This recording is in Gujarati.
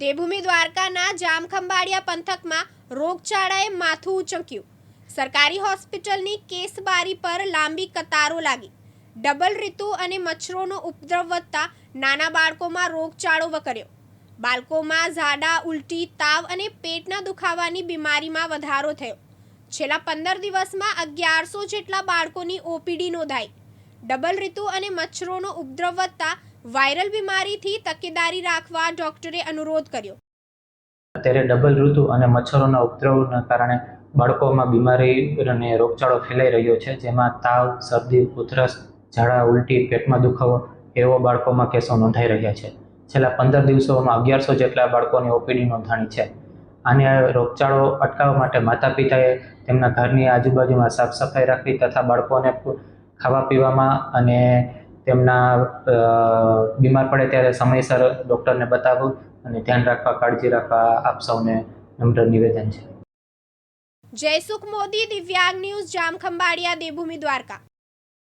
દેવભૂમિ દ્વારકાના જામખંભાળિયા પંથકમાં રોગચાળાએ માથું ઉચક્યું. સરકારી હોસ્પિટલની કેસબારી પર લાંબી કતારો લાગી. ડબલ ઋતુ અને મચ્છરોનો ઉપદ્રવ વધતા નાના બાળકોમાં રોગચાળો વકર્યો. બાળકોમાં ઝાડા, ઉલટી, તાવ અને પેટના દુખાવાની બીમારીમાં વધારો થયો. છેલ્લા પંદર દિવસમાં અગિયારસો જેટલા બાળકોની ઓપીડી નોંધાઈ. ડબલ ઋતુ અને મચ્છરોનો ઉપદ્રવ વધતા વાયરલ બીમારીથી તકેદારી રાખવા ડોક્ટરે અનુરોધ કર્યો. અત્યારે ડબલ ઋતુ અને મચ્છરોના ઉપદ્રવના કારણે બાળકોમાં બીમારી અને રોગચાળો ફેલાઈ રહ્યો છે, જેમાં તાવ, શરદી, ઉધરસ, ઝાડા, ઉલટી, પેટમાં દુખાવો એવો બાળકોમાં કેસો નોંધાઈ રહ્યા છે. છેલ્લા પંદર દિવસોમાં અગિયારસો જેટલા બાળકોની ઓપીડી નોંધાણી છે. આને રોગચાળો અટકાવવા માટે માતા પિતાએ તેમના ઘરની આજુબાજુમાં સાફ સફાઈ રાખવી તથા બાળકોને ખાવા પીવામાં અને તેમના બીમાર પડે ત્યારે સમયસર ડૉક્ટરને બતાવવું અને ધ્યાન રાખવા, કાળજી રાખવા આપ સૌને નમ્ર નિવેદન છે. જયસુખ મોદી, દિવ્યાંગ ન્યૂઝ, જામખંભાળિયા, દેવભૂમિ દ્વારકા.